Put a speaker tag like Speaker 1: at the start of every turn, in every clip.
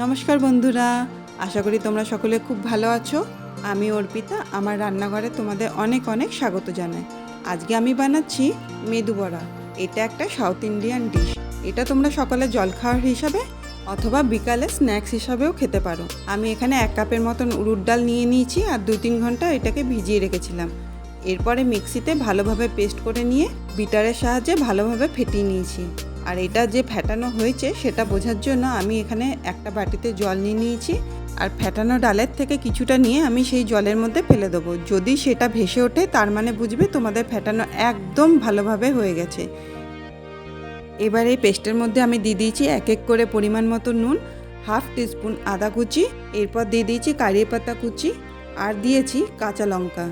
Speaker 1: নমস্কার বন্ধুরা, আশা করি তোমরা সকলে খুব ভালো আছো। আমি অর্পিতা, আমার রান্নাঘরে তোমাদের অনেক অনেক স্বাগত জানাই। আজকে আমি বানাচ্ছি মেদু বড়া। এটা একটা সাউথ ইন্ডিয়ান ডিশ। এটা তোমরা সকালে জলখাবার হিসাবে অথবা বিকালে স্ন্যাক্স হিসাবেও খেতে পারো। আমি এখানে এক কাপের মতন উড়ুর ডাল নিয়ে নিয়েছি আর দু তিন ঘণ্টা এটাকে ভিজিয়ে রেখেছিলাম। এরপরে মিক্সিতে ভালোভাবে পেস্ট করে নিয়ে বিটারের সাহায্যে ভালোভাবে ফেটিয়ে নিয়েছি। আর এটা যে ফ্যাটানো হয়েছে সেটা বোঝার জন্য আমি এখানে একটা বাটিতে জল নিয়ে নিয়েছি। আর ফ্যাটানো ডালের থেকে কিছুটা নিয়ে আমি সেই জলের মধ্যে ফেলে দেবো। যদি সেটা ভেসে ওঠে, তার মানে বুঝবে তোমাদের ফ্যাটানো একদম ভালোভাবে হয়ে গেছে। এবার এই পেস্টের মধ্যে আমি দিয়ে দিয়েছি এক এক করে পরিমাণ মতো নুন, হাফ টিস্পুন আদা কুচি, এরপর দিয়ে দিয়েছি কারি পাতা কুচি আর দিয়েছি কাঁচা লঙ্কা।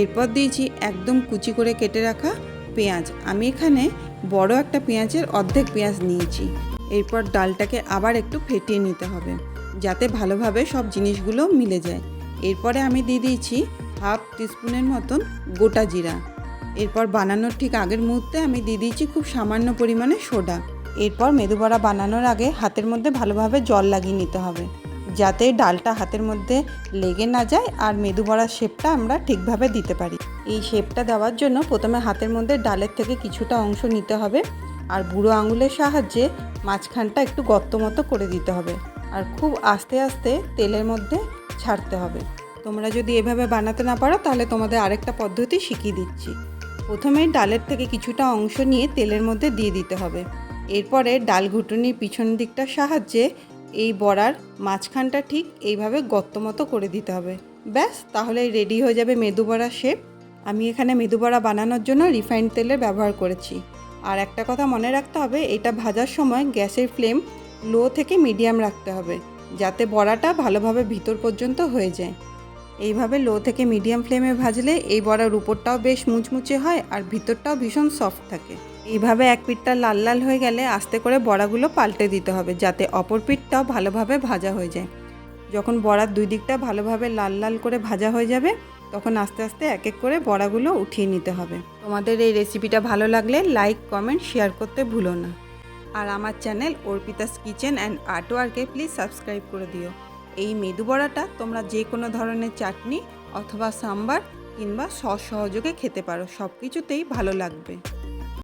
Speaker 1: এরপর দিয়েছি একদম কুচি করে কেটে রাখা পেঁয়াজ। আমি এখানে বড় একটা পেঁয়াজের অর্ধেক পেঁয়াজ নিয়েছি। এরপর ডালটাকে আবার একটু ফেটিয়ে নিতে হবে, যাতে ভালোভাবে সব জিনিসগুলো মিলে যায়। এরপরে আমি দিয়ে দিয়েছি হাফ টিস্পুনের মতন গোটা জিরা। এরপর বানানোর ঠিক আগের মুহূর্তে আমি দিয়ে দিয়েছি খুব সামান্য পরিমাণে সোডা। এরপর মেদুবড়া বানানোর আগে হাতের মধ্যে ভালোভাবে জল লাগিয়ে নিতে হবে। যাতে ডালটা হাতের মধ্যে লেগে না যায় আর মেদু বড়ার শেপটা আমরা ঠিকভাবে দিতে পারি। এই শেপটা দেওয়ার জন্য প্রথমে হাতের মধ্যে ডালের থেকে কিছুটা অংশ নিতে হবে আর বুড়ো আঙুলের সাহায্যে মাঝখানটা একটু গর্ত মতো করে দিতে হবে আর খুব আস্তে আস্তে তেলের মধ্যে ছাড়তে হবে। তোমরা যদি এভাবে বানাতে না পারো তাহলে তোমাদের আরেকটা পদ্ধতি শিখিয়ে দিচ্ছি। প্রথমে ডালের থেকে কিছুটা অংশ নিয়ে তেলের মধ্যে দিয়ে দিতে হবে। এরপরে ডাল ঘুটুনির পিছন দিকটার সাহায্যে এই বড়ার মাঝখানটা ঠিক এইভাবে গর্ত মতো করে দিতে হবে। ব্যাস, তাহলে রেডি হয়ে যাবে মেদু বড়া শেপ। আমি এখানে মেদু বড়া বানানোর জন্য রিফাইন্ড তেলের ব্যবহার করেছি। আর একটা কথা মনে রাখতে হবে, এটা ভাজার সময় গ্যাসের ফ্লেম লো থেকে মিডিয়াম রাখতে হবে, যাতে বড়াটা ভালোভাবে ভিতর পর্যন্ত হয়ে যায়। এইভাবে লো থেকে মিডিয়াম ফ্লেমে ভাজলে এই বড়ার উপরটাও বেশ মুচমুচে হয় আর ভিতরটাও ভীষণ সফট থাকে। এইভাবে এক পিঠটা লাল লাল হয়ে গেলে আস্তে করে বড়াগুলো পাল্টে দিতে হবে যাতে অপর পিঠটাও ভালোভাবে ভাজা হয়ে যায়। যখন বড়ার দুই দিকটা ভালোভাবে লাল লাল করে ভাজা হয়ে যাবে, তখন আস্তে আস্তে এক এক করে বড়াগুলো উঠিয়ে নিতে হবে। তোমাদের এই রেসিপিটা ভালো লাগলে লাইক, কমেন্ট, শেয়ার করতে ভুলো না। আর আমার চ্যানেল অর্পিতাস কিচেন অ্যান্ড আর্টওয়ার্কে প্লিজ সাবস্ক্রাইব করে দিও। এই মেদু বড়াটা তোমরা যে কোনো ধরনের চাটনি অথবা সাম্বার কিংবা সহযোগে খেতে পারো। সব কিছুতেই ভালো লাগবে।